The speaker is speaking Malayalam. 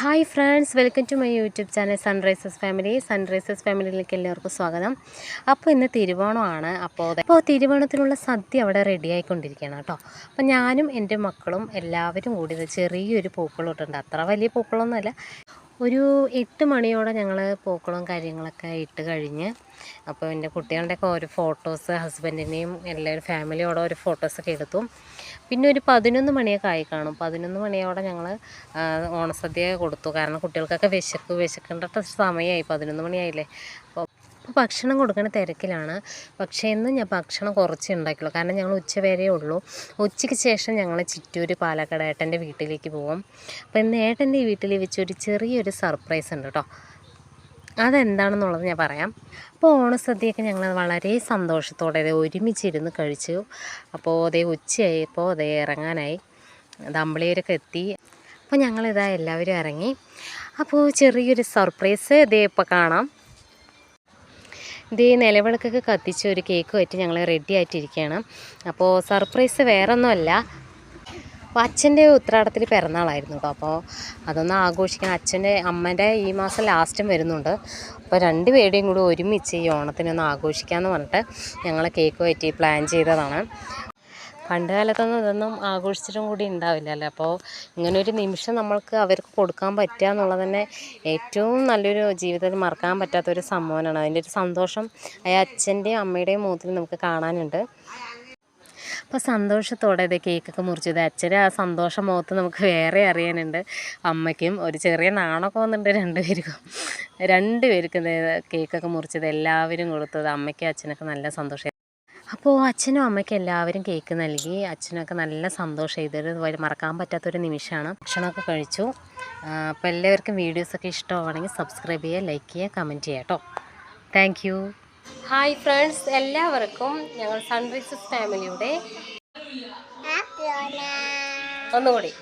Hi friends welcome to my YouTube channel Sunrises family. Sunrises ഫാമിലിയിലേക്ക് എല്ലാവർക്കും സ്വാഗതം. അപ്പോൾ ഇന്ന് തിരുവോണമാണ്. അപ്പോൾ അപ്പോൾ തിരുവോണത്തിനുള്ള സദ്യ അവിടെ റെഡി ആയിക്കൊണ്ടിരിക്കുകയാണ് കേട്ടോ. അപ്പോൾ ഞാനും എന്റെ മക്കളും എല്ലാവരും കൂടി ചെറിയൊരു പൂക്കളോട്ടുണ്ട് അത്ര വലിയ പൂക്കളൊന്നുമല്ല. ഒരു എട്ട് മണിയോടെ ഞങ്ങൾ പൂക്കളും കാര്യങ്ങളൊക്കെ ഇട്ട് കഴിഞ്ഞ് അപ്പോൾ എന്റെ കുട്ടികളുടെയൊക്കെ ഓരോ ഫോട്ടോസ് ഹസ്ബൻഡിന്റെയും എല്ലാവരും ഫാമിലിയോടെ ഓരോ ഫോട്ടോസൊക്കെ എടുത്തു. പിന്നെ ഒരു പതിനൊന്ന് മണിയൊക്കെ ആയി കാണും. പതിനൊന്ന് മണിയോടെ ഞങ്ങൾ ഓണസദ്യ കൊടുത്തു. കാരണം കുട്ടികൾക്കൊക്കെ വിശക്ക് വിശക്കേണ്ട സമയമായി പതിനൊന്ന് മണിയായില്ലേ? അപ്പോൾ ഭക്ഷണം കൊടുക്കുന്ന തിരക്കിലാണ്. പക്ഷേ ഇന്ന് ഞാൻ ഭക്ഷണം കുറച്ച് ഉണ്ടാക്കിയുള്ളൂ കാരണം ഞങ്ങൾ ഉച്ച വരെ ഉള്ളൂ. ഉച്ചയ്ക്ക് ശേഷം ഞങ്ങൾ ചിറ്റൂർ പാലക്കാട് ഏട്ടന്റെ വീട്ടിലേക്ക് പോകും. അപ്പോൾ ഇന്ന് ഏട്ടന്റെ വീട്ടിൽ വെച്ചൊരു ചെറിയൊരു സർപ്രൈസ് ഉണ്ട് കേട്ടോ. അതെന്താണെന്നുള്ളത് ഞാൻ പറയാം. അപ്പോൾ ഓണസദ്യയൊക്കെ ഞങ്ങൾ വളരെ സന്തോഷത്തോടെ അതെ ഒരുമിച്ചിരുന്ന് കഴിച്ചു. അപ്പോൾ അതേ ഉച്ചയായപ്പോൾ അതേ ഇറങ്ങാനായി. ദമ്പളിയരൊക്കെ എത്തി. അപ്പോൾ ഞങ്ങളിതാ എല്ലാവരും ഇറങ്ങി. അപ്പോൾ ചെറിയൊരു സർപ്രൈസ് ഇതേ ഇപ്പോൾ കാണാം. ഇതേ നിലവിളക്കൊക്കെ കത്തിച്ച് ഒരു കേക്ക് വെച്ച് ഞങ്ങൾ റെഡി ആയിട്ടിരിക്കുകയാണ്. അപ്പോൾ സർപ്രൈസ് വേറൊന്നുമല്ല. അപ്പോൾ അച്ഛന്റെ ഉത്രാടത്തിൽ പിറന്നാളായിരുന്നു കേട്ടോ. അപ്പോൾ അതൊന്ന് ആഘോഷിക്കാൻ അച്ഛന്റെ അമ്മേന്റെ ഈ മാസം ലാസ്റ്റും വരുന്നുണ്ട്. അപ്പോൾ രണ്ട് പേരുടെയും കൂടി ഒരുമിച്ച് ഈ ഓണത്തിനൊന്ന് ആഘോഷിക്കാമെന്ന് പറഞ്ഞിട്ട് ഞങ്ങൾ കേക്ക് പറ്റി പ്ലാൻ ചെയ്തതാണ്. പണ്ട് കാലത്തൊന്നും ഇതൊന്നും ആഘോഷിച്ചിട്ടും കൂടി ഉണ്ടാവില്ലല്ലോ. അപ്പോൾ ഇങ്ങനൊരു നിമിഷം നമ്മൾക്ക് അവർക്ക് കൊടുക്കാൻ പറ്റുക എന്നുള്ളത് തന്നെ ഏറ്റവും നല്ലൊരു ജീവിതത്തിൽ മറക്കാൻ പറ്റാത്തൊരു സംഭവമാണ്. അതിന്റെ ഒരു സന്തോഷം ആ അച്ഛന്റെയും അമ്മയുടെയും മുഖത്തിൽ നമുക്ക് കാണാനുണ്ട്. അപ്പോൾ സന്തോഷത്തോടെ ഇത് കേക്കൊക്കെ മുറിച്ചത് അച്ഛന്റെ ആ സന്തോഷം മുഖത്ത് നമുക്ക് വേറെ അറിയാനുണ്ട്. അമ്മയ്ക്കും ഒരു ചെറിയ നാണൊക്കെ വന്നിട്ടുണ്ട് രണ്ടുപേർക്കും. രണ്ടുപേർക്കും കേക്കൊക്കെ മുറിച്ചത് എല്ലാവരും കൊടുത്തത് അമ്മയ്ക്കും അച്ഛനൊക്കെ നല്ല സന്തോഷം. അപ്പോൾ അച്ഛനും അമ്മയ്ക്കും എല്ലാവരും കേക്ക് നൽകി അച്ഛനൊക്കെ നല്ല സന്തോഷം. ഇതൊരു മറക്കാൻ പറ്റാത്തൊരു നിമിഷമാണ്. ഭക്ഷണമൊക്കെ കഴിച്ചു. അപ്പോൾ എല്ലാവർക്കും വീഡിയോസൊക്കെ ഇഷ്ടമാണെങ്കിൽ സബ്സ്ക്രൈബ് ചെയ്യുക ലൈക്ക് ചെയ്യുക കമന്റ് ചെയ്യുക കേട്ടോ. Thank you. Hi friends. എല്ലാവർക്കും ഞങ്ങൾ സൺറൈസസ് ഫാമിലിയുടെ ഒന്നുകൂടി.